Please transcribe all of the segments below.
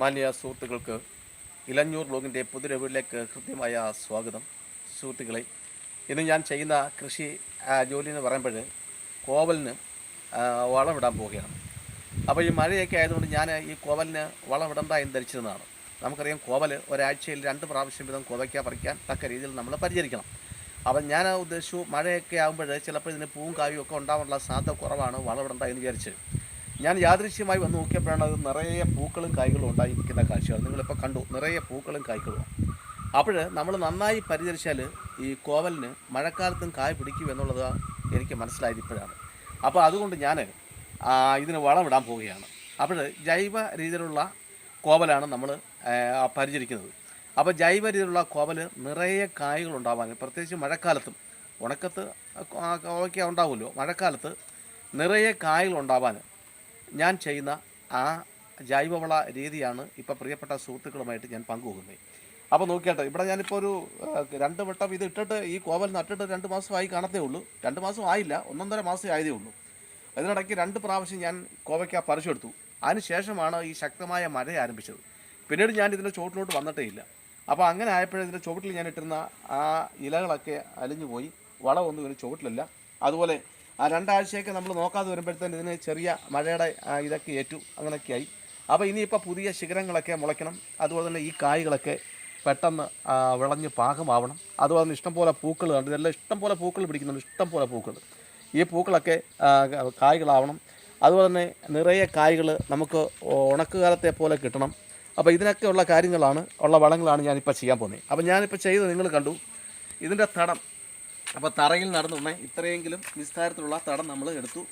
മാന്യ സുഹൃത്തുക്കൾക്ക് ഇലഞ്ഞൂർ ബ്ലോഗിന്റെ പുതിയ വീട്ടിലേക്ക് കൃത്യമായ സ്വാഗതം. സുഹൃത്തുക്കളെ ഇന്ന് ഞാൻ ചെയ്യുന്ന കൃഷി ജോലി എന്ന് പറയുമ്പോൾ കോവലിന് വളമിടാൻ പോവുകയാണ്. അപ്പോൾ ഈ മഴയൊക്കെ ആയതുകൊണ്ട് ഞാൻ ഈ കോവലിന് വളമിടണ്ട എന്ന് ധരിച്ചിരുന്നതാണ്. നമുക്കറിയാം കോവൽ ഒരാഴ്ചയിൽ രണ്ട് പ്രാവശ്യം വീതം കോവയ്ക്ക പറിക്കാൻ തക്ക രീതിയിൽ നമ്മൾ പരിചരിക്കണം. അപ്പം ഞാൻ ഉദ്ദേശിച്ചു മഴയൊക്കെ ആകുമ്പോൾ ചിലപ്പോൾ ഇതിന് പൂവും കായും ഒക്കെ ഉണ്ടാവാനുള്ള സാധ്യത കുറവാണ് വളമിടണ്ട എന്ന് വിചാരിച്ച്. ഞാൻ യാദൃശ്യമായി വന്ന് നോക്കിയപ്പോഴാണ് അത് നിറയെ പൂക്കളും കായ്കളും ഉണ്ടായിരിക്കുന്ന കാഴ്ചകൾ. നിങ്ങളിപ്പോൾ കണ്ടു നിറയെ പൂക്കളും കായ്ക്കളും അപ്പോൾ നമ്മൾ നന്നായി പരിചരിച്ചാൽ ഈ കോവലിന് മഴക്കാലത്തും കായ് പിടിക്കും എന്നുള്ളത് എനിക്ക് മനസ്സിലായത് ഇപ്പോഴാണ്. അപ്പോൾ അതുകൊണ്ട് ഞാൻ ഇതിന് വളമിടാൻ പോവുകയാണ്. അപ്പോൾ ജൈവ രീതിയിലുള്ള കോവലാണ് നമ്മൾ പരിചരിക്കുന്നത്. അപ്പോൾ ജൈവ രീതിയിലുള്ള കോവൽ നിറയെ കായ്കൾ ഉണ്ടാവാൻ പ്രത്യേകിച്ച് മഴക്കാലത്തും ഉണക്കത്ത് കോവയ്ക്ക ഉണ്ടാവുമല്ലോ മഴക്കാലത്ത് നിറയെ കായ്കൾ ഉണ്ടാവാൻ ഞാൻ ചെയ്യുന്ന ആ ജൈവവള രീതിയാണ് ഇപ്പോൾ പ്രിയപ്പെട്ട സുഹൃത്തുക്കളുമായിട്ട് ഞാൻ പങ്കുവെക്കുന്നത്. അപ്പോൾ നോക്കിയാട്ടെ ഇവിടെ ഞാനിപ്പോൾ ഒരു രണ്ട് വട്ടം ഇത് ഇട്ടിട്ട് ഈ കോവൽ നട്ടിട്ട് രണ്ട് മാസമായി കാണത്തേ ഉള്ളൂ. രണ്ട് മാസം ആയില്ല ഒന്നൊന്നര മാസമേ ആയതേ ഉള്ളൂ. അതിനിടയ്ക്ക് രണ്ട് പ്രാവശ്യം ഞാൻ കോവയ്ക്ക പറിച്ചെടുത്തു അതിനുശേഷമാണ് ഈ ശക്തമായ മഴ ആരംഭിച്ചത്. പിന്നീട് ഞാൻ ഇതിന്റെ ചുവട്ടിലോട്ട് വന്നിട്ടേ ഇല്ല. അപ്പോൾ അങ്ങനെ ആയപ്പോഴേ ഇതിന്റെ ചുവട്ടിൽ ഞാൻ ഇട്ടിരുന്ന ആ ഇലകളൊക്കെ അലിഞ്ഞു പോയി വളമൊന്നും ഇതിന് ചുവട്ടിലില്ല. അതുപോലെ ആ രണ്ടാഴ്ചയൊക്കെ നമ്മൾ നോക്കാതെ വരുമ്പോഴത്തേന് ഇതിന് ചെറിയ മഴയുടെ ഇതൊക്കെ ഏറ്റു അങ്ങനെയൊക്കെയായി. അപ്പോൾ ഇനിയിപ്പോൾ പുതിയ ശിഖരങ്ങളൊക്കെ മുളയ്ക്കണം. അതുപോലെ തന്നെ ഈ കായ്കളൊക്കെ പെട്ടെന്ന് വിളഞ്ഞ് പാകമാവണം. അതുപോലെ തന്നെ ഇഷ്ടംപോലെ പൂക്കൾ കണ്ട് ഇതെല്ലാം ഇഷ്ടംപോലെ പൂക്കൾ പിടിക്കുന്നുണ്ട്. ഇഷ്ടംപോലെ പൂക്കൾ ഈ പൂക്കളൊക്കെ കായ്കളാവണം. അതുപോലെ തന്നെ നിറയെ കായ്കൾ നമുക്ക് ഉണക്കുകാലത്തെ പോലെ കിട്ടണം. അപ്പോൾ ഇതിനൊക്കെയുള്ള കാര്യങ്ങളാണ് ഉള്ള വളങ്ങളാണ് ഞാനിപ്പോൾ ചെയ്യാൻ പോകുന്നത്. അപ്പോൾ ഞാനിപ്പോൾ ചെയ്ത് നിങ്ങൾ കണ്ടു. ഇതിന്റെ തടം അപ്പോൾ തറയിൽ നടന്നുടനെ ഇത്രയെങ്കിലും വിസ്താരത്തിലുള്ള തടം നമ്മൾ എടുത്തു.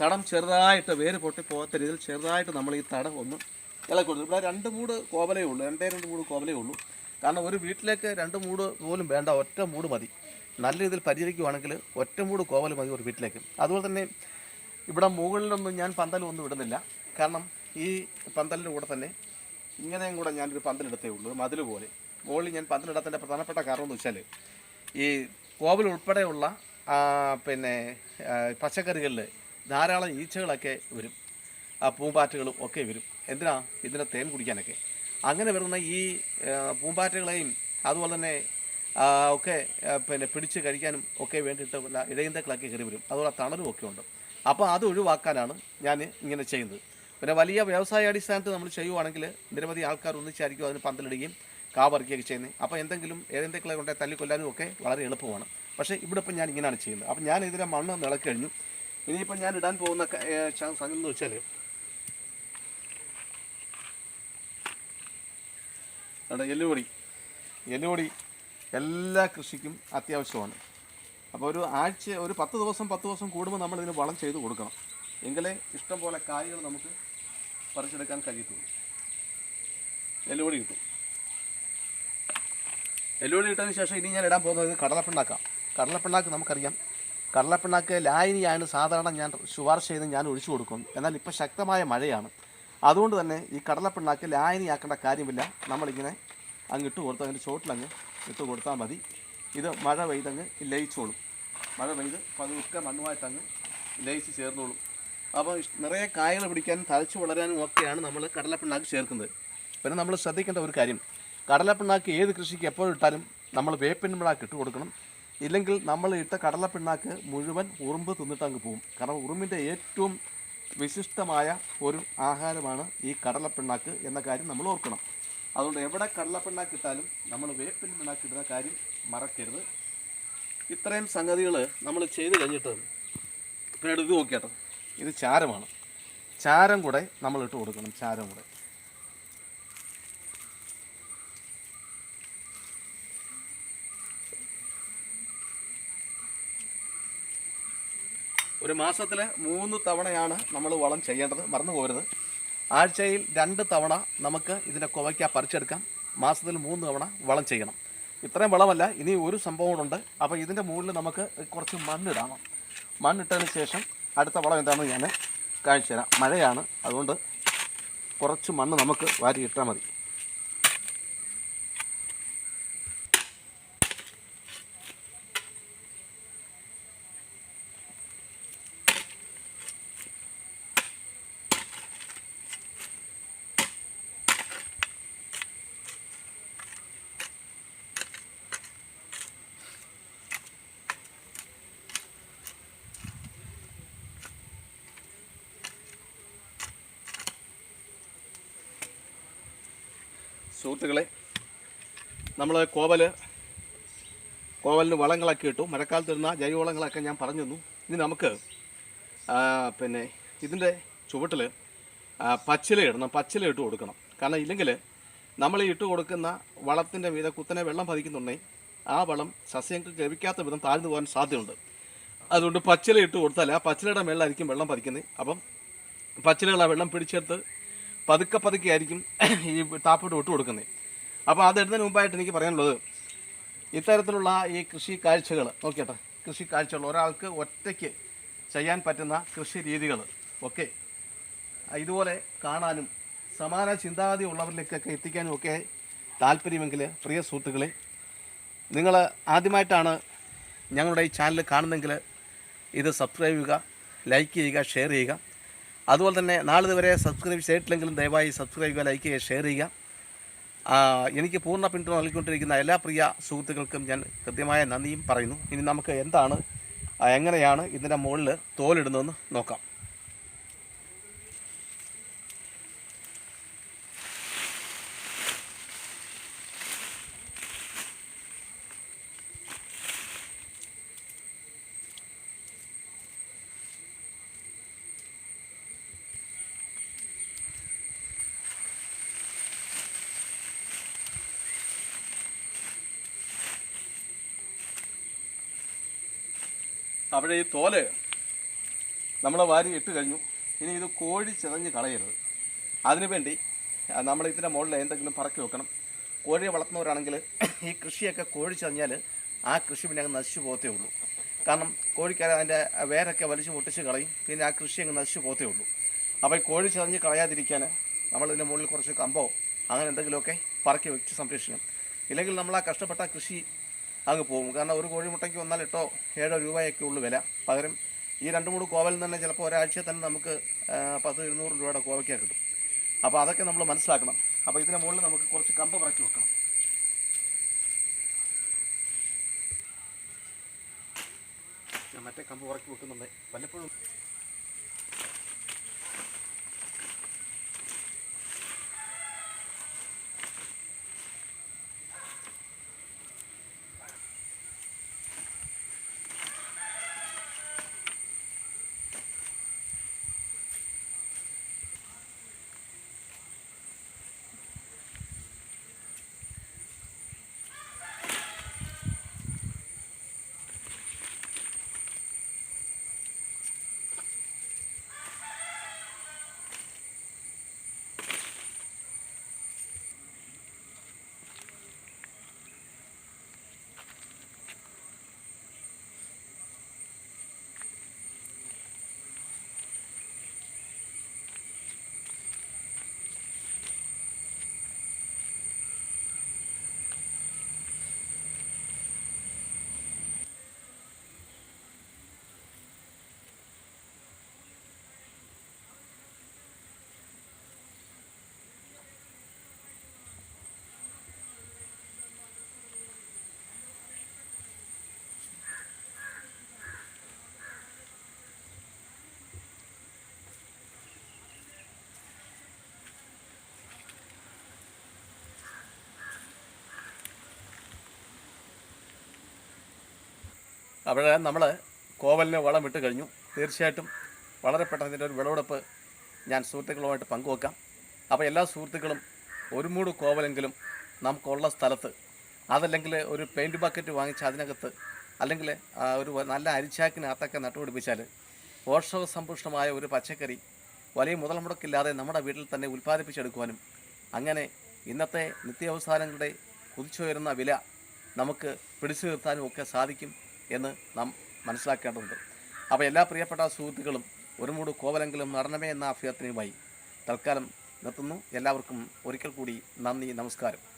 തടം ചെറുതായിട്ട് വേര് പൊട്ടി പോകാത്ത രീതിയിൽ ചെറുതായിട്ട് നമ്മൾ ഈ തടം ഒന്ന് ഇളക്കി കൊടുത്തു. ഇവിടെ രണ്ട് മൂട് കോവലേ ഉള്ളൂ. രണ്ടേ രണ്ട് മൂട് കോവലേ ഉള്ളൂ. കാരണം ഒരു വീട്ടിലേക്ക് രണ്ട് മൂട് പോലും വേണ്ട ഒറ്റ മൂട് മതി. നല്ല രീതിയിൽ പരിചരിക്കുവാണെങ്കിൽ ഒറ്റ മൂട് കോവൽ മതി ഒരു വീട്ടിലേക്ക്. അതുപോലെ തന്നെ ഇവിടെ മുകളിലൊന്നും ഞാൻ പന്തലൊന്നും ഇടുന്നില്ല. കാരണം ഈ പന്തലിന്റെ കൂടെ തന്നെ ഇങ്ങനെയും കൂടെ ഞാനൊരു പന്തലെടുത്തേ ഉള്ളൂ. ഒരു മതിൽ പോലെ. മുകളിൽ ഞാൻ പന്തലിടാത്തതിന്റെ പ്രധാനപ്പെട്ട കാരണം എന്ന് വെച്ചാൽ ഈ കോവൽ ഉൾപ്പെടെയുള്ള പിന്നെ പച്ചക്കറികളിൽ ധാരാളം ഈച്ചകളൊക്കെ വരും. പൂമ്പാറ്റകളും ഒക്കെ വരും. എന്തിനാ? ഇതിന്റെ തേൻ കുടിക്കാനൊക്കെ. അങ്ങനെ വരുന്ന ഈ പൂമ്പാറ്റകളെയും അതുപോലെ തന്നെ ഒക്കെ പിന്നെ പിടിച്ച് കഴിക്കാനും ഒക്കെ വേണ്ടിയിട്ട് വല്ല ഇഴയന്തക്കളൊക്കെ കയറി വരും. അതുപോലെ തണലും ഒക്കെ ഉണ്ട്. അപ്പോൾ അത് ഒഴിവാക്കാനാണ് ഞാൻ ഇങ്ങനെ ചെയ്യുന്നത്. പിന്നെ വലിയ വ്യവസായ അടിസ്ഥാനത്തിൽ നമ്മൾ ചെയ്യുവാണെങ്കിൽ നിരവധി ആൾക്കാർ ഒന്നിച്ചായിരിക്കും അതിന് പന്തലിടുകയും കാ പറിക്കുകയൊക്കെ ചെയ്യുന്നത്. അപ്പോൾ എന്തെങ്കിലും ഏതെന്തെങ്കിലും കൊണ്ടേ തല്ലിക്കൊല്ലാനും ഒക്കെ വളരെ എളുപ്പമാണ്. പക്ഷേ ഇവിടെ ഇപ്പം ഞാൻ ഇങ്ങനെയാണ് ചെയ്യുന്നത്. അപ്പം ഞാൻ ഇതിലെ മണ്ണ് നിളക്കി കഴിഞ്ഞു. ഇനിയിപ്പം ഞാൻ ഇടാൻ പോകുന്ന സംഗതി എന്ന് വെച്ചാൽ എല്ലുപൊടി. എല്ലുപൊടി എല്ലാ കൃഷിക്കും അത്യാവശ്യമാണ്. അപ്പോൾ ഒരു ആഴ്ച ഒരു പത്ത് ദിവസം പത്ത് ദിവസം കൂടുമ്പോൾ നമ്മൾ ഇതിന് വളം ചെയ്ത് കൊടുക്കണം. എങ്കിലേ ഇഷ്ടം പോലെ കായ്കൾ നമുക്ക് പറിച്ചെടുക്കാൻ കഴിയത്തുള്ളൂ. എല്ലുപൊടി കിട്ടും. എല്ലുപൊടി ഇട്ടതിന് ശേഷം ഇനി ഞാൻ ഇടാൻ പോകുന്നത് കടലപ്പിണ്ണാക്കാം കടലപ്പിണ്ണാക്ക് നമുക്കറിയാം. കടലപ്പിണ്ണാക്ക് ലായനിയാണ് സാധാരണ ഞാൻ ശുപാർശ ചെയ്ത് ഞാൻ ഒഴിച്ചു കൊടുക്കും. എന്നാൽ ഇപ്പോൾ ശക്തമായ മഴയാണ്. അതുകൊണ്ട് തന്നെ ഈ കടലപ്പിണ്ണാക്ക് ലായനിയാക്കേണ്ട കാര്യമില്ല. നമ്മളിങ്ങനെ അങ്ങ് ഇട്ട് കൊടുത്ത് അതിന്റെ ചോട്ടിലങ്ങ് ഇട്ട് കൊടുത്താൽ മതി. ഇത് മഴ പെയ്തങ്ങ് ലയിച്ചോളും. മഴ പെയ്ത് പതുക്കെ മണ്ണുമായിട്ടങ്ങ് ലയിച്ച് ചേർന്നോളും. അപ്പോൾ നിറയെ കായകൾ പിടിക്കാനും തഴച്ചു വളരാനും ഒക്കെയാണ് നമ്മൾ കടലപ്പിണ്ണാക്ക് ചേർക്കുന്നത്. പിന്നെ നമ്മൾ ശ്രദ്ധിക്കേണ്ട ഒരു കാര്യം. കടലപ്പിണ്ണാക്ക് ഏത് കൃഷിക്ക് എപ്പോൾ ഇട്ടാലും നമ്മൾ വേപ്പിൻ പിണ്ണാക്ക് ഇട്ട് കൊടുക്കണം. ഇല്ലെങ്കിൽ നമ്മൾ ഇട്ട കടലപ്പിണ്ണാക്ക് മുഴുവൻ ഉറുമ്പ് തിന്നിട്ട് അങ്ങ് പോകും കാരണം ഉറുമ്പിന്റെ ഏറ്റവും വിശിഷ്ടമായ ഒരു ആഹാരമാണ് ഈ കടലപ്പിണ്ണാക്ക് എന്ന കാര്യം നമ്മൾ ഓർക്കണം. അതുകൊണ്ട് എവിടെ കടലപ്പിണ്ണാക്ക് ഇട്ടാലും നമ്മൾ വേപ്പിൻ പിണ്ണാക്ക് ഇടുന്ന കാര്യം മറക്കരുത്. ഇത്രയും സംഗതികൾ നമ്മൾ ചെയ്ത് കഴിഞ്ഞിട്ട് പിന്നീട് ഇത് നോക്കിയാട്ടോ. ഇത് ചാരമാണ്. ചാരം കൂടെ നമ്മൾ ഇട്ട് കൊടുക്കണം ചാരം കൂടെ. ഒരു മാസത്തിൽ മൂന്ന് തവണയാണ് നമ്മൾ വളം ചെയ്യേണ്ടത് മറന്നു പോകരുത് ആഴ്ചയിൽ രണ്ട് തവണ നമുക്ക് ഇതിനെ കുവയ്ക്ക പറിച്ചെടുക്കാം. മാസത്തിൽ മൂന്ന് തവണ വളം ചെയ്യണം. ഇത്രയും വളമല്ല ഇനി ഒരു സംഭവം കൂടെ അപ്പോൾ ഇതിന്റെ മുകളിൽ നമുക്ക് കുറച്ച് മണ്ണിടാം. മണ്ണിട്ടതിന് ശേഷം അടുത്ത വളം എന്താണെന്ന് ഞാൻ കാണിച്ചു മഴയാണ് അതുകൊണ്ട് കുറച്ച് മണ്ണ് നമുക്ക് വാരി ഇട്ടാൽ മതി. സുഹൃത്തുക്കളെ നമ്മൾ കോവൽ കോവലിന് വളങ്ങളൊക്കെ ഇട്ടു. മഴക്കാലത്ത് ഇടുന്ന ജൈവവളങ്ങളൊക്കെ ഞാൻ പറഞ്ഞു തന്നു. ഇനി നമുക്ക് പിന്നെ ഇതിന്റെ ചുവട്ടിൽ പച്ചില ഇടണം. പച്ചില ഇട്ട് കൊടുക്കണം. കാരണം ഇല്ലെങ്കിൽ നമ്മൾ ഇട്ട് കൊടുക്കുന്ന വളത്തിന്റെ മീതെ കുത്തനെ വെള്ളം പതിക്കുന്നുണ്ടെങ്കിൽ ആ വളം സസ്യങ്ങൾക്ക് ലഭിക്കാത്ത വിധം താഴ്ന്നു പോകാൻ സാധ്യതയുണ്ട്. അതുകൊണ്ട് പച്ചില ഇട്ട് കൊടുത്താൽ ആ പച്ചിലയുടെ മേളിലായിരിക്കും വെള്ളം പതിക്കുന്നത്. അപ്പം പച്ചിലകൾ വെള്ളം പിടിച്ചെടുത്ത് പതുക്കെ പതുക്കെ ആയിരിക്കും ഈ താപ്പോട്ട് ഒട്ട് കൊടുക്കുന്നത് അപ്പോൾ അതിടുന്നതിന് മുമ്പായിട്ട് എനിക്ക് പറയാനുള്ളത് ഇത്തരത്തിലുള്ള ഈ കൃഷി കാഴ്ചകൾ നോക്കിയട്ടെ കൃഷി കാഴ്ചകൾ ഒരാൾക്ക് ഒറ്റയ്ക്ക് ചെയ്യാൻ പറ്റുന്ന കൃഷി രീതികൾ ഒക്കെ ഇതുപോലെ കാണാനും സമാന ചിന്താഗതി ഉള്ളവരിലേക്കൊക്കെ എത്തിക്കാനും ഒക്കെ താല്പര്യമെങ്കിൽ പ്രിയ സുഹൃത്തുക്കളെ നിങ്ങൾ ആദ്യമായിട്ടാണ് ഞങ്ങളുടെ ഈ ചാനൽ കാണുന്നെങ്കിൽ ഇത് സബ്സ്ക്രൈബ് ചെയ്യുക ലൈക്ക് ചെയ്യുക ഷെയർ ചെയ്യുക. അതുപോലെ തന്നെ നാളെ വരെ സബ്സ്ക്രൈബ് ചെയ്തിട്ടില്ലെങ്കിലും ദയവായി സബ്സ്ക്രൈബ് ചെയ്യുക ലൈക്ക് ചെയ്യുക ഷെയർ ചെയ്യുക. എനിക്ക് പൂർണ പിന്തുണ നൽകിക്കൊണ്ടിരിക്കുന്ന എല്ലാ പ്രിയ സുഹൃത്തുക്കൾക്കും ഞാൻ കൃത്യമായ നന്ദിയും പറയുന്നു. ഇനി നമുക്ക് എന്താണ് എങ്ങനെയാണ് ഇതിന്റെ മുകളിൽ തോലിടുന്നതെന്ന് നോക്കാം. അവിടെ ഈ തോൽ നമ്മൾ വാരി ഇട്ട് കഴിഞ്ഞു. ഇനി ഇത് കോഴി ചിതഞ്ഞ് കളയരുത്. അതിനുവേണ്ടി വേണ്ടി നമ്മൾ ഇതിന്റെ മുകളിൽ എന്തെങ്കിലും പറക്കി വെക്കണം. കോഴിയെ വളർത്തുന്നവരാണെങ്കിൽ ഈ കൃഷിയൊക്കെ കോഴി ചതഞ്ഞാൽ ആ കൃഷി പിന്നെ അങ്ങ് നശിച്ചു പോകത്തേ ഉള്ളൂ. കാരണം കോഴിക്ക് അതിന്റെ വേരൊക്കെ വലിച്ചു പൊട്ടിച്ച് കളയും. പിന്നെ ആ കൃഷി അങ്ങ് നശിച്ചു പോകത്തേ ഉള്ളൂ. അപ്പോൾ ഈ കോഴി ചതഞ്ഞ് കളയാതിരിക്കാൻ നമ്മൾ ഇതിന്റെ മുകളിൽ കുറച്ച് കമ്പോ അങ്ങനെ എന്തെങ്കിലുമൊക്കെ പറക്കി വെച്ച് സംരക്ഷിക്കണം. ഇല്ലെങ്കിൽ നമ്മൾ ആ കഷ്ടപ്പെട്ട കൃഷി അങ്ങ് പോകും. കാരണം ഒരു കോഴിമുട്ടയ്ക്ക് വന്നാൽ എട്ടോ ഏഴോ രൂപയൊക്കെ ഉള്ളു വില. പകരം ഈ രണ്ട് മൂന്ന് കോവലിൽ തന്നെ ചിലപ്പോൾ ഒരാഴ്ച തന്നെ നമുക്ക് പത്ത് ഇരുന്നൂറ് രൂപയുടെ കോവയ്ക്ക കിട്ടും. അപ്പോൾ അതൊക്കെ നമ്മൾ മനസ്സിലാക്കണം. അപ്പോൾ ഇതിന്റെ മുകളിൽ നമുക്ക് കുറച്ച് കമ്പ് പറക്കി വെക്കണം. മറ്റേ കമ്പ് പറക്കി വെക്കുന്നുണ്ട്. വല്ലപ്പോഴും അവിടെ നമ്മൾ കോവലിന് വളം ഇട്ട് കഴിഞ്ഞു. തീർച്ചയായിട്ടും വളരെ പെട്ടെന്ന് ഒരു വിളവെടുപ്പ് ഞാൻ സുഹൃത്തുക്കളുമായിട്ട് പങ്കുവെക്കാം. അപ്പോൾ എല്ലാ സുഹൃത്തുക്കളും ഒരു മൂട് കോവലെങ്കിലും നമുക്കുള്ള സ്ഥലത്ത് അതല്ലെങ്കിൽ ഒരു പെയിന്റ് ബക്കറ്റ് വാങ്ങിച്ച് അതിനകത്ത് അല്ലെങ്കിൽ ഒരു നല്ല അരിച്ചാക്കിനകത്തൊക്കെ നട്ടുപിടിപ്പിച്ചാൽ പോഷകസമ്പുഷ്ടമായ ഒരു പച്ചക്കറി വലിയ മുതൽ മുടക്കില്ലാതെ നമ്മുടെ വീട്ടിൽ തന്നെ ഉൽപ്പാദിപ്പിച്ചെടുക്കുവാനും അങ്ങനെ ഇന്നത്തെ നിത്യാവസാനങ്ങളുടെ കുതിച്ചുയരുന്ന വില നമുക്ക് പിടിച്ചു നിർത്താനും ഒക്കെ സാധിക്കും. എന്ന് നാം മനസ്സിലാക്കേണ്ടതുണ്ട്. അപ്പോൾ എല്ലാ പ്രിയപ്പെട്ട സുഹൃത്തുക്കളും ഒരു മൂട് കോവലെങ്കിലും നടണമേ എന്ന അഭ്യർത്ഥനയുമായി തൽക്കാലം നിർത്തുന്നു. എല്ലാവർക്കും ഒരിക്കൽ കൂടി നന്ദി നമസ്കാരം.